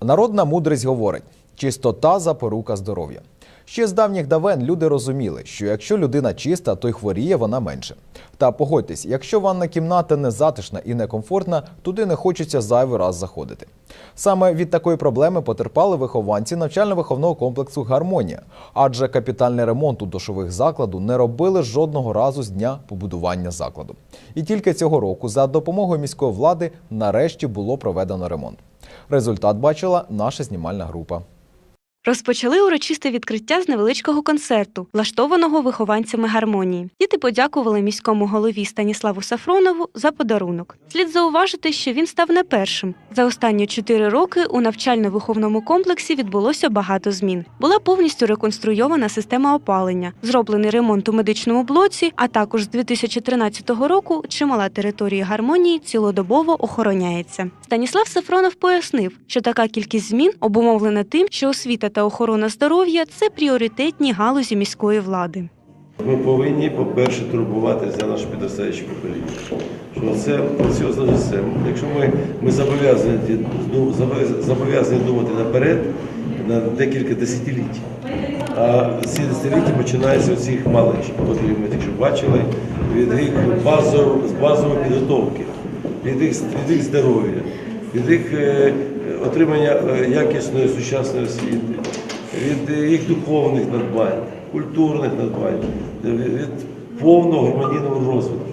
Народна мудрість говорить: чистота запорука здоров'я. Ще з давніх давен люди розуміли, що якщо людина чиста, то й хворіє вона менше. Та погодьтесь, якщо ванна кімната не затишна і некомфортна, туди не хочеться зайвий раз заходити. Саме від такої проблеми потерпали вихованці навчально-виховного комплексу Гармонія, адже капітальний ремонт у душових закладу не робили жодного разу з дня побудування закладу. І тільки цього року, за допомогою міської влади, нарешті було проведено ремонт. Результат бачила наша знімальна група. Розпочали урочисте відкриття з невеличкого концерту, влаштованого вихованцями гармонії. Діти подякували міському голові Станіславу Сафронову за подарунок. Слід зауважити, що він став не першим. За останні чотири роки у навчально-виховному комплексі відбулося багато змін. Була повністю реконструйована система опалення, зроблений ремонт у медичному блоці, а також з 2013 року чимала територія гармонії цілодобово охороняється. Станіслав Сафронов пояснив, що така кількість змін обумовлена тим, що освіта та охорона здоров'я це пріоритетні галузі міської влади. Ми повинні, по-перше, турбуватися за наше підростаюче покоління. Що це працює все. Якщо ми, ми зобов'язані, ну, зобов'язані думати наперед на декілька десятиліть. А ці десятиліття починаються з цих малич, котрі ми тільки бачили, від їх базової, базової підготовки, від їх, від їх здоров'я, від їх е, отримання е, якісної сучасної освіти, від їх духовних надбань, культурних надбань, від повного гармонійного розвитку.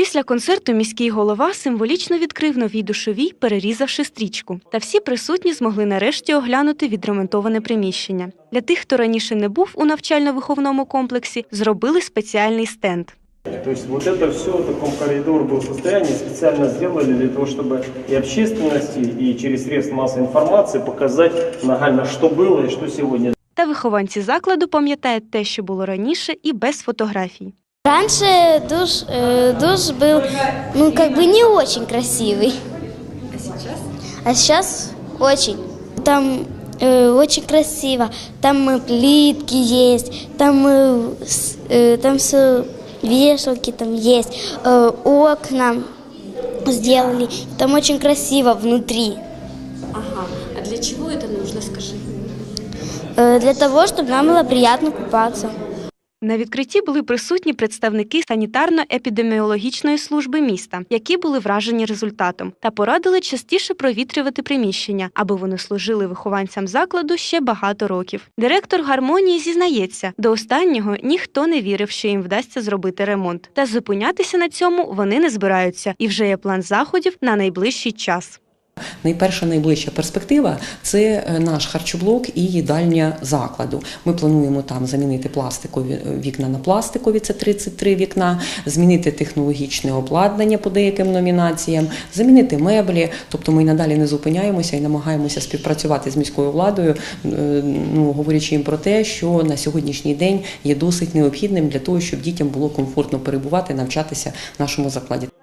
Після концерту міський голова символічно відкрив новій душовій, перерізавши стрічку. Та всі присутні змогли нарешті оглянути відремонтоване приміщення. Для тих, хто раніше не був у навчально-виховному комплексі, зробили спеціальний стенд. То есть вот это все в таком коридор был состоянии, специально сделали для того, чтобы и общественности, и через средства массовой информации показать нагально, что было и что сегодня. Та вихованці закладу пам'ятають те, що було раніше, і без фотографій. Раньше душ, э, душ был, ну, как бы не очень красивый. А сейчас? А сейчас очень. Там э, очень красиво. Там э, плитки есть, там, э, с- э, там все вешалки там есть, э, окна сделали. Там очень красиво внутри. Ага. А для чего это нужно, скажи? Э, для того, чтобы нам было приятно купаться. На відкритті були присутні представники санітарно-епідеміологічної служби міста, які були вражені результатом, та порадили частіше провітрювати приміщення, аби вони служили вихованцям закладу ще багато років. Директор гармонії зізнається, до останнього ніхто не вірив, що їм вдасться зробити ремонт. Та зупинятися на цьому вони не збираються, і вже є план заходів на найближчий час. Найперша найближча перспектива це е, наш харчоблок і їдальня закладу. Ми плануємо там замінити пластикові е, вікна на пластикові, це 33 вікна, змінити технологічне обладнання по деяким номінаціям, замінити меблі. Тобто ми й надалі не зупиняємося і намагаємося співпрацювати з міською владою, е, ну говорячи їм про те, що на сьогоднішній день є досить необхідним для того, щоб дітям було комфортно перебувати, навчатися в нашому закладі.